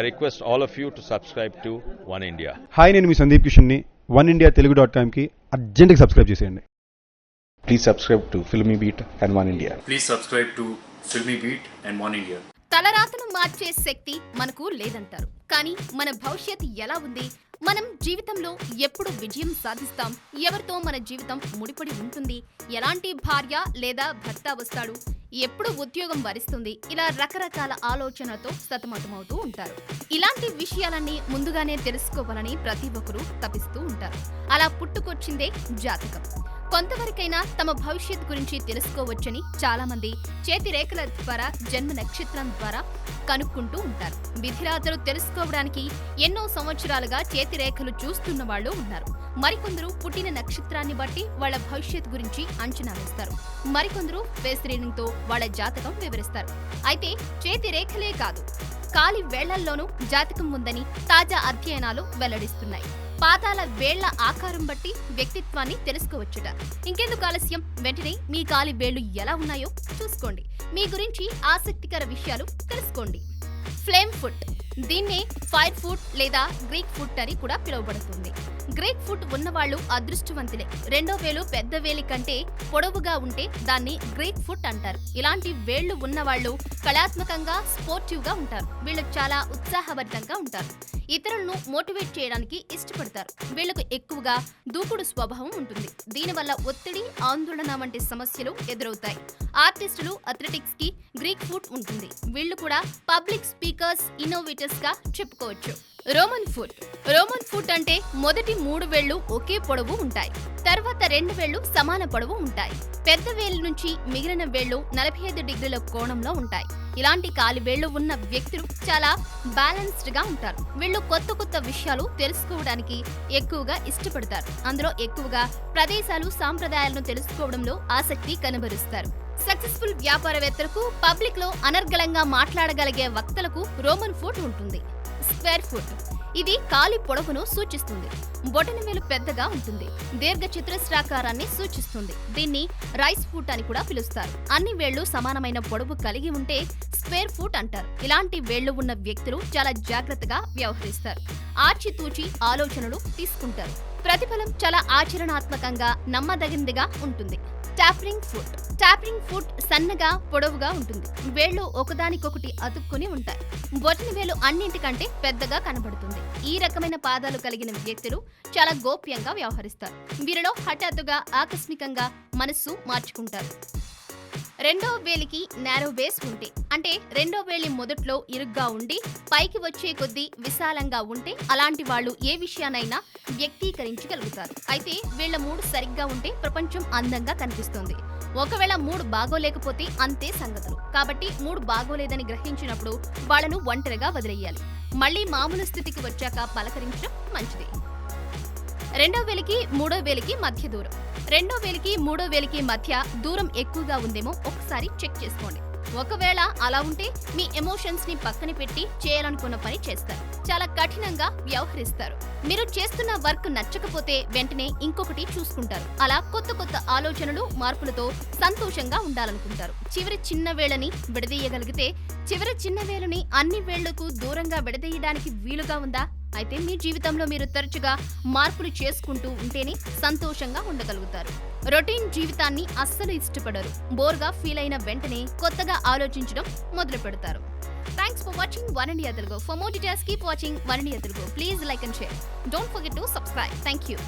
I request all of you to subscribe to One India. Hi నేను మీ సందీప్ కిషన్ని. One India Telugu dot కామ్కి అర్జెంట్గా సబ్స్క్రైబ్ చేసేయండి. Please subscribe to Filmy Beat and One India. Please subscribe to Filmy Beat and One India. తలరాతను మార్చే శక్తి మనకు లేదంటారు. కానీ మన భవిష్యత్ ఎలా ఉంది? మనం జీవితంలో ఎప్పుడు విజయం సాధిస్తాం? ఎవరితో మన జీవితం ముడిపడి ఉంటుంది? ఎలాంటి భార్య లేదా భర్త వస్తాడు? ఎప్పుడు ఉద్యోగం వరిస్తుంది ఇలా రకరకాల ఆలోచనలతో సతమతమవుతూ ఉంటారు. ఇలాంటి విషయాలన్నీ ముందుగానే తెలుసుకోవాలని ప్రతి ఒక్కరూ తపిస్తూ ఉంటారు. అలా పుట్టుకొచ్చిందే జాతకం. కొంతవరకైనా తమ భవిష్యత్ గురించి తెలుసుకోవచ్చని చాలా మంది చేతి రేఖల ద్వారా జన్మ నక్షత్రం ద్వారా కనుక్కుంటూ ఉంటారు. విధిరాతలు తెలుసుకోవడానికి ఎన్నో సంవత్సరాలుగా చేతి రేఖలు చూస్తున్న వాళ్ళు ఉన్నారు. మరికొందరు పుట్టిన నక్షత్రాన్ని బట్టి వాళ్ళ భవిష్యత్ గురించి అంచనా వేస్తారు. మరికొందరు ఫేస్ రీడింగ్తో వాళ్ళ జాతకం వివరిస్తారు. అయితే చేతి రేఖలే కాదు కాలి వేళ్ళల్లోనూ జాతకం ఉందని తాజా అధ్యయనాలు వెల్లడిస్తున్నాయి. పాదాల వేళ్ళ ఆకారం బట్టి వ్యక్తిత్వాన్ని తెలుసుకోవచ్చుట. ఇంకెందుకు ఆలస్యం? వెంటనే మీ కాలి వేళ్ళు ఎలా ఉన్నాయో చూసుకోండి. మీ గురించి ఆసక్తికర విషయాలు తెలుసుకోండి. Flame foot. దీన్ని ఫైర్ ఫుడ్ లేదా గ్రీక్ ఫుడ్ అని కూడా పిలువబడుతుంది. గ్రీక్ ఫుడ్ ఉన్నవాళ్ళు అదృష్టవంతులే. రెండో వేలు పెద్ద వేలి కంటే పొడవుగా ఉంటే దాన్ని గ్రీక్ ఫుట్ అంటారు. ఇలాంటి వేళ్ళు ఉన్నవాళ్ళు కళాత్మకంగా స్పోర్టివ్గా ఉంటారు. వీళ్ళు చాలా ఉత్సాహభరితంగా ఉంటారు. ఇతరులను మోటివేట్ చేయడానికి ఇష్టపడతారు. వీళ్ళకు ఎక్కువగా దూకుడు స్వభావం ఉంటుంది. దీనివల్ల ఒత్తిడి ఆందోళన వంటి సమస్యలు ఎదురవుతాయి. ఆర్టిస్టులు అథ్లెటిక్స్కి గ్రీక్ ఫుట్ ఉంటుంది. వీళ్ళు కూడా పబ్లిక్ స్పీకర్స్ ఇన్నోవేటర్స్ గా చెప్పుకోవచ్చు. రోమన్ ఫుట్ రోమన్ ఫుట్ అంటే మొదటి మూడు వేళ్ళు ఒకే పొడవు ఉంటాయి. తర్వాత రెండు వేళ్ళు సమాన పొడవు ఉంటాయి. పెద్ద వేలు నుంచి మిగిలిన వేళ్ళు నలభై ఐదు డిగ్రీల కోణంలో ఉంటాయి. ఇలాంటి కాలి వేళ్ళు ఉన్న వ్యక్తులు చాలా బ్యాలెన్స్డ్గా ఉంటారు. వీళ్ళు కొత్త కొత్త విషయాలు తెలుసుకోవడానికి ఎక్కువగా ఇష్టపడతారు. అందులో ఎక్కువగా ప్రదేశాలు సాంప్రదాయాలను తెలుసుకోవడంలో ఆసక్తి కనబరుస్తారు. సక్సెస్ఫుల్ వ్యాపారవేత్తలకు పబ్లిక్లో అనర్గళంగా మాట్లాడగలిగే వక్తలకు రోమన్ ఫుట్ ఉంటుంది. స్క్వేర్ ఫుట్ ఇది కాలి పొడవును సూచిస్తుంది. బొటనవేలు పెద్దగా ఉంటుంది. దీర్ఘ చతురస్రాకారాన్ని సూచిస్తుంది. దీన్ని రైస్ ఫుట్ అని కూడా పిలుస్తారు. అన్ని వేళ్ళు సమానమైన పొడవు కలిగి ఉంటే స్క్వేర్ ఫుట్ అంటారు. ఇలాంటి వేళ్ళు ఉన్న వ్యక్తులు చాలా జాగ్రత్తగా వ్యవహరిస్తారు. ఆచితూచి ఆలోచనలు తీసుకుంటారు. ప్రతిఫలం చాలా ఆచరణాత్మకంగా నమ్మదగిందిగా ఉంటుంది. టాపరింగ్ ఫుట్ టాపరింగ్ ఫుట్ సన్నగా పొడవుగా ఉంటుంది. వేళ్ళు ఒకదానికొకటి అతుక్కుని ఉంటాయి. బొటని వేలు అన్నింటికంటే పెద్దగా కనబడుతుంది. ఈ రకమైన పాదాలు కలిగిన వ్యక్తులు చాలా గోప్యంగా వ్యవహరిస్తారు. వీరిలో హఠాత్తుగా ఆకస్మికంగా మనస్సు మార్చుకుంటారు. రెండో వేలికి నేరో బేస్ ఉంటే అంటే రెండో వేలి మొదట్లో ఇరుగ్గా ఉండి పైకి వచ్చే కొద్దీ విశాలంగా ఉంటే అలాంటి వాళ్ళు ఏ విషయానైనా వ్యక్తీకరించగలుగుతారు. అయితే వీళ్ళ మూడు సరిగ్గా ఉంటే ప్రపంచం అందంగా కనిపిస్తుంది. ఒకవేళ మూడు బాగోలేకపోతే అంతే సంగతులు. కాబట్టి మూడు బాగోలేదని గ్రహించినప్పుడు వాళ్ళను ఒంటరిగా వదిలేయాలి. మళ్ళీ మామూలు స్థితికి వచ్చాక పలకరించడం మంచిది. రెండో వేలికి మూడో వేలికి మధ్య దూరం. రెండో వేలికి మూడో వేలికి మధ్య దూరం ఎక్కువగా ఉందేమో ఒకసారి చెక్ చేసుకోండి. ఒకవేళ అలా ఉంటే మీ ఎమోషన్స్ని పక్కన పెట్టి చేయాలనుకున్న పని చేస్తారు. చాలా కఠినంగా వ్యవహరిస్తారు. మీరు చేస్తున్న వర్క్ నచ్చకపోతే వెంటనే ఇంకొకటి చూసుకుంటారు. అలా కొత్త కొత్త ఆలోచనలు మార్పులతో సంతోషంగా ఉండాలనుకుంటారు. చివరి చిన్న వేళని విడదీయగలిగితే చివరి చిన్న వేళని అన్ని వేళ్ళకు దూరంగా విడదీయడానికి వీలుగా ఉందా? అయితే మీ జీవితంలో మీరు తరచుగా మార్పులు చేసుకుంటూ ఉంటేనే సంతోషంగా ఉండగలుగుతారు. రొటీన్ జీవితాన్ని అస్సలు ఇష్టపడరు. బోర్గా ఫీల్ అయిన వెంటనే కొత్తగా ఆలోచించడం మొదలు పెడతారు. Thanks for watching One India Telugu for more details keep watching One India Telugu please like and share don't forget to subscribe thank you